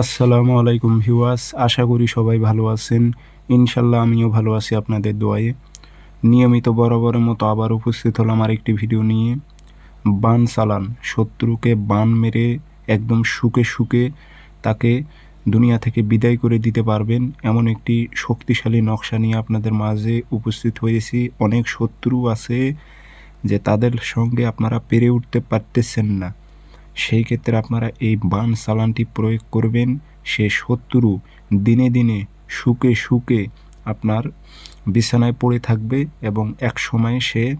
আসসালামু আলাইকুম ভিউয়ার্স, আশা করি সবাই ভালো আছেন। ইনশাল্লাহ আমিও ভালো আছি আপনাদের দোয়ায়ে। নিয়মিত বরাবরের মতো আবার উপস্থিত হলাম আর একটি ভিডিও নিয়ে। বান চালান, শত্রুকে বান মেরে একদম শুকে শুকে তাকে দুনিয়া থেকে বিদায় করে দিতে পারবেন, এমন একটি শক্তিশালী নকশা নিয়ে আপনাদের মাঝে উপস্থিত হয়েছি। অনেক শত্রু আছে যে তাদের সঙ্গে আপনারা পেরে উঠতে পারতেছেন না। সেই ক্ষেত্রে আপনারা এই বান চালানটি প্রয়োগ করবেন। সে শত্রু দিনে দিনে শুকে শুকে আপনার বিছানায় পড়ে থাকবে এবং এক সময় সে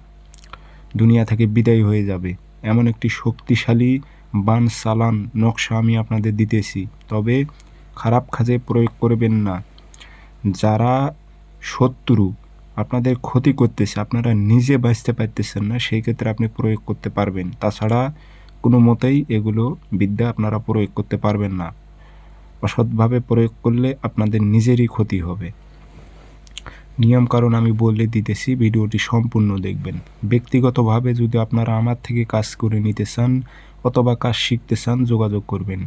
দুনিয়া থেকে বিদায় হয়ে যাবে। এমন একটি শক্তিশালী বান চালান নকশা আমি আপনাদের দিতেছি। তবে খারাপ কাজে প্রয়োগ করবেন না। যারা শত্রু, আপনাদের ক্ষতি করতেছে, আপনারা নিজে বাঁচতে পারতেছেন না, সেই ক্ষেত্রে আপনি প্রয়োগ করতে পারবেন। তাছাড়া কোনো মতেই এগুলো বিদ্যা আপনারা প্রয়োগ করতে পারবেন না। অসৎভাবে প্রয়োগ করলে আপনাদের নিজেরই ক্ষতি হবে। নিয়ম কারণ আমি বলে দিতেছি, ভিডিওটি সম্পূর্ণ দেখবেন। ব্যক্তিগতভাবে যদি আপনারা আমার থেকে কাজ করে নিতে চান অথবা কাজ শিখতে চান, যোগাযোগ করবেন।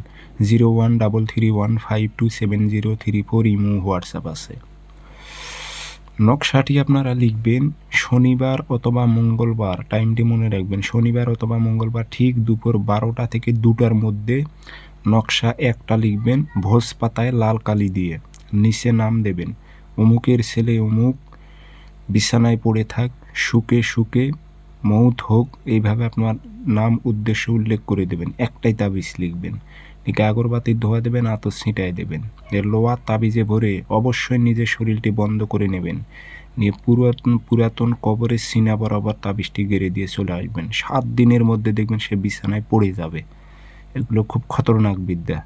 Zero one double three one five two seven zero three four imo WhatsApp আছে। নকশাটি আপনারা লিখবেন শনিবার অথবা মঙ্গলবার টাইমটি মনে রাখবেন, শনিবার অথবা মঙ্গলবার ঠিক দুপুর বারোটা থেকে দুটার মধ্যে নকশা একটা লিখবেন, ভোজ পাতায় লাল কালি দিয়ে, নিচে নাম দেবেন। অমুকের ছেলে অমুক, বিছানায় পড়ে থাক সুকে সুকে মৌত হোক, এইভাবে আপনার নাম, উদ্দেশ্য উল্লেখ করে দেবেন, একটাই তাবিজ লিখবেন। একে আগরবাতির ধোয়া দেবেন, আতর ছিটায় দেবেন। এর লোয়ার তাবিজে ভরে অবশ্যই নিজের শরীরটি বন্ধ করে নেবেন। নিয়ে পুরাতন পুরাতন কবরের সিনা বরাবর তাবিজটি গেড়ে দিয়ে চলে আসবেন। সাত দিনের মধ্যে দেখবেন সে বিছানায় পড়ে যাবে। এগুলো খুব খতরনাক বিদ্যা।